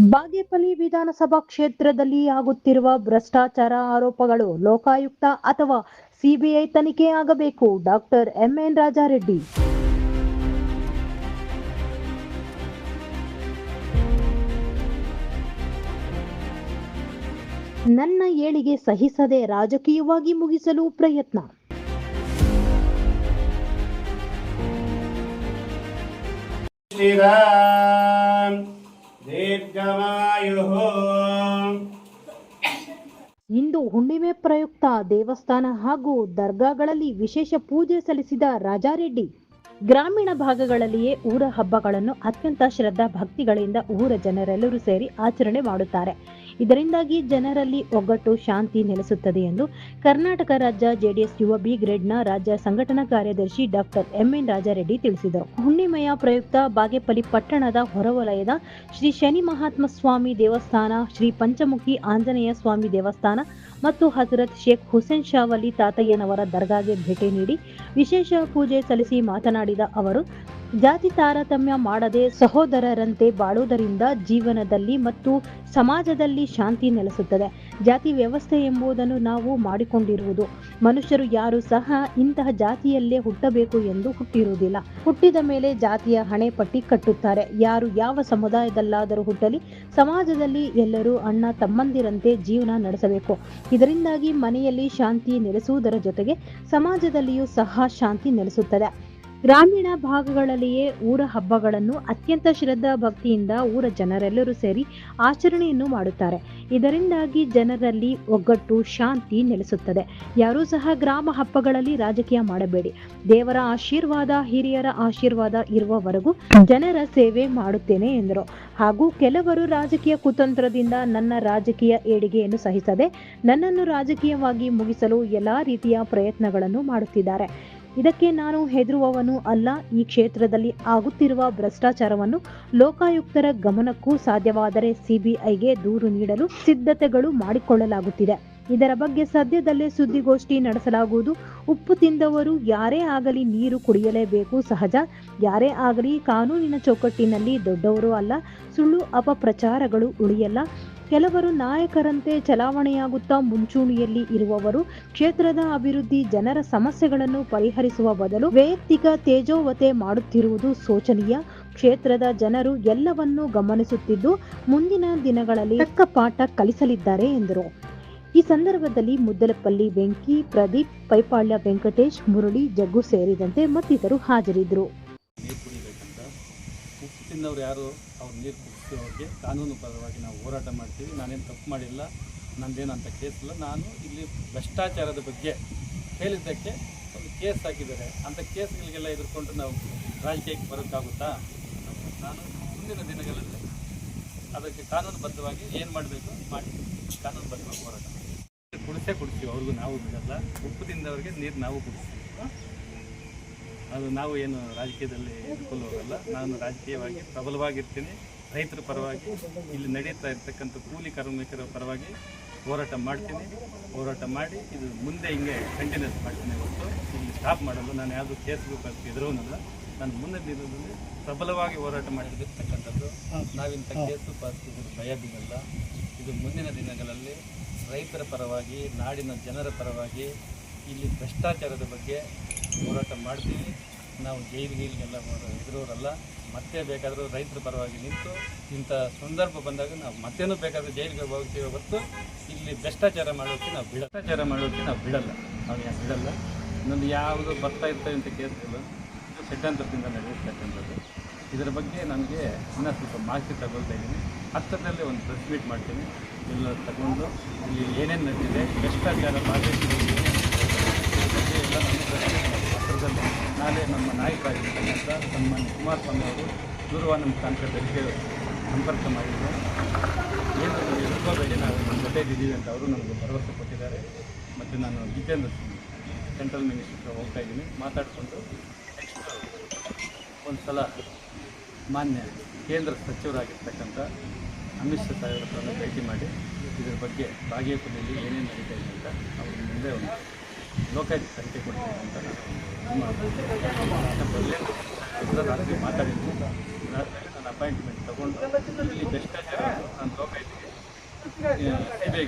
ಬಾಗೇಪಲ್ಲಿ ವಿಧಾನಸಭಾ ಕ್ಷೇತ್ರದಲ್ಲಿ ಆಗುತ್ತಿರುವ ಭ್ರಷ್ಟಾಚಾರ ಆರೋಪಗಳು ಲೋಕಾಯುಕ್ತ ಅಥವಾ ಸಿಬಿಐ ತನಿಖೆ ಆಗಬೇಕು. Doctor M N Rajareddy. ನನ್ನ ಏಳಿಗೆ ಸಹಿಸದೆ ರಾಜಕೀಯವಾಗಿ ಮುಗಿಸಲು ಪ್ರಯತ್ನ. ಇಂದು ಹುಣ್ಣಿಮೆ ಪ್ರಯುಕ್ತ ದೇವಸ್ಥಾನ ಹಾಗೂ ದರ್ಗಾಗಳಲ್ಲಿ ವಿಶೇಷ ಪೂಜೆ ಸಲ್ಲಿಸಿದ ರಾಜಾರೆಡ್ಡಿ. ಗ್ರಾಮೀಣ ಭಾಗಗಳಲ್ಲಿಯೇ ಊರ ಹಬ್ಬಗಳನ್ನು ಅತ್ಯಂತ ಶ್ರದ್ಧಾ ಭಕ್ತಿಗಳಿಂದ ಊರ ಜನರೆಲ್ಲರೂ ಸೇರಿ ಆಚರಣೆ ಮಾಡುತ್ತಾರೆ. ಇದರಿಂದಾಗಿ ಜನರಲ್ಲಿ ಒಗ್ಗಟ್ಟು ಶಾಂತಿ ನೆಲೆಸುತ್ತದೆ ಎಂದು ಕರ್ನಾಟಕ ರಾಜ್ಯ ಜೆಡಿಎಸ್ ಯುವ ಬಿ ಗ್ರೇಡ್ನ ರಾಜ್ಯ ಸಂಘಟನಾ ಕಾರ್ಯದರ್ಶಿ ಡಾಕ್ಟರ್ ಎಂಎನ್ ರಾಜಾರೆಡ್ಡಿ ತಿಳಿಸಿದರು. ಹುಣ್ಣಿಮೆಯ ಪ್ರಯುಕ್ತ ಬಾಗೇಪಲ್ಲಿ ಪಟ್ಟಣದ ಹೊರವಲಯದ ಶ್ರೀ ಶನಿ ಮಹಾತ್ಮ ಸ್ವಾಮಿ ದೇವಸ್ಥಾನ, ಶ್ರೀ ಪಂಚಮುಖಿ ಆಂಜನೇಯ ಸ್ವಾಮಿ ದೇವಸ್ಥಾನ ಮತ್ತು ಹಜರತ್ ಶೇಖ್ ಹುಸೇನ್ ಶಾವಲಿ ತಾತಯ್ಯನವರ ದರ್ಗಾಗೆ ಭೇಟಿ ನೀಡಿ ವಿಶೇಷ ಪೂಜೆ ಸಲ್ಲಿಸಿ ಮಾತನಾಡಿದ ಅವರು ಜಾತಿ ತಾರತಮ್ಯ ಮಾಡದೆ ಸಹೋದರರಂತೆ ಬಾಳುವುದರಿಂದ ಜೀವನದಲ್ಲಿ ಮತ್ತು ಸಮಾಜದಲ್ಲಿ ಶಾಂತಿ ನೆಲೆಸುತ್ತದೆ. ಜಾತಿ ವ್ಯವಸ್ಥೆ ಎಂಬುದನ್ನು ನಾವು ಮಾಡಿಕೊಂಡಿರುವುದು. ಮನುಷ್ಯರು ಯಾರು ಸಹ ಇಂತಹ ಜಾತಿಯಲ್ಲೇ ಹುಟ್ಟಬೇಕು ಎಂದು ಹುಟ್ಟಿರುವುದಿಲ್ಲ. ಹುಟ್ಟಿದ ಮೇಲೆ ಜಾತಿಯ ಹಣೆ ಪಟ್ಟಿ ಕಟ್ಟುತ್ತಾರೆ. ಯಾರು ಯಾವ ಸಮುದಾಯದಲ್ಲಾದರೂ ಹುಟ್ಟಲಿ, ಸಮಾಜದಲ್ಲಿ ಎಲ್ಲರೂ ಅಣ್ಣ ತಮ್ಮಂದಿರಂತೆ ಜೀವನ ನಡೆಸಬೇಕು. ಇದರಿಂದಾಗಿ ಮನೆಯಲ್ಲಿ ಶಾಂತಿ ನೆಲೆಸುವುದರ ಜೊತೆಗೆ ಸಮಾಜದಲ್ಲಿಯೂ ಸಹ ಶಾಂತಿ ನೆಲೆಸುತ್ತದೆ. ಗ್ರಾಮೀಣ ಭಾಗಗಳಲ್ಲಿಯೇ ಊರ ಹಬ್ಬಗಳನ್ನು ಅತ್ಯಂತ ಶ್ರದ್ಧಾ ಭಕ್ತಿಯಿಂದ ಊರ ಜನರೆಲ್ಲರೂ ಸೇರಿ ಆಚರಣೆಯನ್ನು ಮಾಡುತ್ತಾರೆ. ಇದರಿಂದಾಗಿ ಜನರಲ್ಲಿ ಒಗ್ಗಟ್ಟು, ಶಾಂತಿ ನೆಲೆಸುತ್ತದೆ. ಯಾರೂ ಸಹ ಗ್ರಾಮ ಹಬ್ಬಗಳಲ್ಲಿ ರಾಜಕೀಯ ಮಾಡಬೇಡಿ. ದೇವರ ಆಶೀರ್ವಾದ, ಹಿರಿಯರ ಆಶೀರ್ವಾದ ಇರುವವರೆಗೂ ಜನರ ಸೇವೆ ಮಾಡುತ್ತೇನೆ ಎಂದರು. ಹಾಗೂ ಕೆಲವರು ರಾಜಕೀಯ ಕುತಂತ್ರದಿಂದ ನನ್ನ ರಾಜಕೀಯ ಏಳಿಗೆಯನ್ನು ಸಹಿಸದೆ ನನ್ನನ್ನು ರಾಜಕೀಯವಾಗಿ ಮುಗಿಸಲು ಎಲ್ಲಾ ರೀತಿಯ ಪ್ರಯತ್ನಗಳನ್ನು ಮಾಡುತ್ತಿದ್ದಾರೆ. ಇದಕ್ಕೆ ನಾನು ಹೆದರುವವನು ಅಲ್ಲ. ಈ ಕ್ಷೇತ್ರದಲ್ಲಿ ಆಗುತ್ತಿರುವ ಭ್ರಷ್ಟಾಚಾರವನ್ನು ಲೋಕಾಯುಕ್ತರ ಗಮನಕ್ಕೂ ಸಾಧ್ಯವಾದರೆ ಸಿಬಿಐಗೆ ದೂರು ನೀಡಲು ಸಿದ್ಧತೆಗಳು ಮಾಡಿಕೊಳ್ಳಲಾಗುತ್ತಿದೆ. ಇದರ ಬಗ್ಗೆ ಸದ್ಯದಲ್ಲೇ ಸುದ್ದಿಗೋಷ್ಠಿ ನಡೆಸಲಾಗುವುದು. ಉಪ್ಪು ತಿಂದವರು ಯಾರೇ ಆಗಲಿ ನೀರು ಕುಡಿಯಲೇಬೇಕು, ಸಹಜ. ಯಾರೇ ಆಗಲಿ ಕಾನೂನಿನ ಚೌಕಟ್ಟಿನಲ್ಲಿ ದೊಡ್ಡವರು ಅಲ್ಲ. ಸುಳ್ಳು ಅಪಪ್ರಚಾರಗಳು ಉಳಿಯಲ್ಲ. ಕೆಲವರು ನಾಯಕರಂತೆ ಚಲಾವಣೆಯಾಗುತ್ತಾ ಮುಂಚೂಣಿಯಲ್ಲಿ ಇರುವವರು, ಕ್ಷೇತ್ರದ ಅಭಿವೃದ್ಧಿ ಜನರ ಸಮಸ್ಯೆಗಳನ್ನು ಪರಿಹರಿಸುವ ಬದಲು ವೈಯಕ್ತಿಕ ತೇಜೋವತೆ ಮಾಡುತ್ತಿರುವುದು ಶೋಚನೀಯ. ಕ್ಷೇತ್ರದ ಜನರು ಎಲ್ಲವನ್ನೂ ಗಮನಿಸುತ್ತಿದ್ದು ಮುಂದಿನ ದಿನಗಳಲ್ಲಿ ತಕ್ಕ ಪಾಠ ಕಲಿಸಲಿದ್ದಾರೆ ಎಂದರು. ಈ ಸಂದರ್ಭದಲ್ಲಿ ಮುದ್ದಲಪಲ್ಲಿ ಬೆಂಕಿ ಪ್ರದೀಪ್, ಪೈಪಾಳ್ಯ ವೆಂಕಟೇಶ್, ಮುರಳಿ, ಜಗ್ಗು ಸೇರಿದಂತೆ ಮತ್ತಿತರು ಹಾಜರಿದ್ದರು. ತಿನ್ನೋರು ಯಾರು ಅವ್ರು ನೀರು ಕುಡಿಸೋರಿಗೆ ಕಾನೂನು ಪರವಾಗಿ ನಾವು ಹೋರಾಟ ಮಾಡ್ತೀವಿ. ನಾನೇನು ತಪ್ಪು ಮಾಡಿಲ್ಲ ನಂದೇನು ಅಂತ ಕೇಸ್ ಇಲ್ಲ. ನಾನು ಇಲ್ಲಿ ಭ್ರಷ್ಟಾಚಾರದ ಬಗ್ಗೆ ಹೇಳಿದ್ದಕ್ಕೆ ಒಂದು ಕೇಸ್ ಹಾಕಿದ್ದಾರೆ. ಅಂಥ ಕೇಸ್ಗಳಿಗೆಲ್ಲ ಎದುರ್ಕೊಂಡು ನಾವು ರಾಜಕೀಯಕ್ಕೆ ಬರೋಕ್ಕಾಗುತ್ತಾ? ನಾನು ಮುಂದಿನ ದಿನಗಳಲ್ಲಿ ಅದಕ್ಕೆ ಕಾನೂನುಬದ್ಧವಾಗಿ ಏನು ಮಾಡಬೇಕು ಮಾಡಿ ಕಾನೂನುಬದ್ಧವಾಗಿ ಹೋರಾಟ. ಕುಡಿಸೇ ಕುಡಿಸ್ತೀವಿ ಅವ್ರಿಗೂ ನಾವು ಬಿಡಲ್ಲ. ಉಪ್ಪು ತಿಂದವ್ರಿಗೆ ನೀರು ನಾವು ಕುಡಿಸ್ತೀವಿ? ಅದು ನಾವು ಏನು ರಾಜಕೀಯದಲ್ಲಿ ಹೋಗಲ್ಲ ನಾನು ರಾಜಕೀಯವಾಗಿ ಪ್ರಬಲವಾಗಿರ್ತೀನಿ. ರೈತರ ಪರವಾಗಿ ಇಲ್ಲಿ ನಡೀತಾ ಇರ್ತಕ್ಕಂಥ ಕೂಲಿ ಕಾರ್ಮಿಕರ ಪರವಾಗಿ ಹೋರಾಟ ಮಾಡ್ತೀನಿ. ಹೋರಾಟ ಮಾಡಿ ಇದು ಮುಂದೆ ಹಿಂಗೆ ಕಂಟಿನ್ಯೂಸ್ ಮಾಡ್ತೀನಿ ಹೊರತು ಇಲ್ಲಿ ಸ್ಟಾಪ್ ಮಾಡಲು ನಾನು ಯಾವುದು ಕೇಸ್ಗೂ ಅದಕ್ಕೆ ಎದುರೋನಲ್ಲ. ನಾನು ಮುಂದೆ ದಿನದಲ್ಲಿ ಪ್ರಬಲವಾಗಿ ಹೋರಾಟ ಮಾಡಿರ್ತಕ್ಕಂಥದ್ದು ನಾವಿಂಥ ಕೇಸು ಪಾಸ್ತಿದ್ರು ಭಯ ಬಿಡಲ್ಲ ಇದು ಮುಂದಿನ ದಿನಗಳಲ್ಲಿ ರೈತರ ಪರವಾಗಿ ನಾಡಿನ ಜನರ ಪರವಾಗಿ ಇಲ್ಲಿ ಭ್ರಷ್ಟಾಚಾರದ ಬಗ್ಗೆ ಹೋರಾಟ ಮಾಡ್ತೀವಿ. ನಾವು ಜೈಲು ಗೀಲ್ಗೆಲ್ಲ ಎದುರೋರಲ್ಲ, ಮತ್ತೆ ಬೇಕಾದರೂ ರೈತರ ಪರವಾಗಿ ನಿಂತು ಇಂಥ ಸಂದರ್ಭ ಬಂದಾಗ ನಾವು ಮತ್ತೇನು ಬೇಕಾದರೂ ಜೈಲಿಗೆ ಹೋಗ್ತೀವಿ ಹೊತ್ತು ಇಲ್ಲಿ ಭ್ರಷ್ಟಾಚಾರ ಮಾಡೋಕ್ಕೆ ನಾವು ಭ್ರಷ್ಟಾಚಾರ ಮಾಡೋಕ್ಕೆ ನಾವು ಬಿಡಲ್ಲ. ನಾವು ಯಾಕೆ ಬಿಡಲ್ಲ? ಇನ್ನೊಂದು ಯಾವುದು ಬರ್ತಾ ಇರ್ತವೆ ಅಂತ ಕೇಳ್ತಿಲ್ಲ. ಇದು ಷಡ್ಯಂತ್ರದಿಂದ ನಡೆಯತಕ್ಕಂಥದ್ದು. ಇದರ ಬಗ್ಗೆ ನನಗೆ ಇನ್ನೂ ಸ್ವಲ್ಪ ಮಾಹಿತಿ ತಗೊಳ್ತಾ ಇದ್ದೀನಿ. ಒಂದು ಪ್ರೆಸ್ ಮೀಟ್ ಮಾಡ್ತೀನಿ. ಎಲ್ಲ ತಗೊಂಡು ಇಲ್ಲಿ ಏನೇನು ನಡೆದಿದೆ, ಭ್ರಷ್ಟಾಚಾರ ಏನೇನು ಬಗ್ಗೆ ಎಲ್ಲ ನಾನು ಪತ್ರದಲ್ಲಿ ನಾಳೆ ನಮ್ಮ ನಾಯಕರಾಗಿರ್ತಕ್ಕಂಥ ಸನ್ಮಾನ್ಯ ಕುಮಾರಸ್ವಾಮಿ ಅವರು ದೂರವಾಣಿ ಮುಖಾಂತರದಲ್ಲಿ ಸಂಪರ್ಕ ಮಾಡಿದೆ ಏನು ಎದುರ್ಕೋಬೇಡಿ ನಾವು ನಮ್ಮ ಜೊತೆಗಿದ್ದೀವಿ ಅಂತ ಅವರು ನಮಗೆ ಭರವಸೆ ಕೊಟ್ಟಿದ್ದಾರೆ. ಮತ್ತು ನಾನು ಜಿತೇಂದ್ರ ಸಿಂಗ್ ಸೆಂಟ್ರಲ್ ಮಿನಿಸ್ಟರ್ ಹೋಗ್ತಾ ಇದ್ದೀನಿ. ಮಾತಾಡಿಕೊಂಡು ಒಂದು ಸಲ ಮಾನ್ಯ ಕೇಂದ್ರ ಸಚಿವರಾಗಿರ್ತಕ್ಕಂಥ ಅಮಿತ್ ಶಾ ಸಾಹೇಬ್ರ ಭೇಟಿ ಮಾಡಿ, ಇದರ ಬಗ್ಗೆ ಬಾಗೇಪುರದಲ್ಲಿ ಏನೇನು ನಡೀತಾ ಇದೆ ಅಂತ ಅವ್ರ ಮುಂದೆ ಒಂದು ಲೋಕಾಯುಕ್ತ ತನಿಖೆ ರಾತ್ರಿ ಮಾತಾಡಿದ್ದೀನಿ ರಾತ್ರಿ ನಾನು ಅಪಾಯಿಂಟ್ಮೆಂಟ್ ತಗೊಂಡು ಇಲ್ಲಿ ಭ್ರಷ್ಟಾಚಾರ ನಾನು ಲೋಕಾಯುಕ್ತಿಗೆ ಸಿ ಬಿ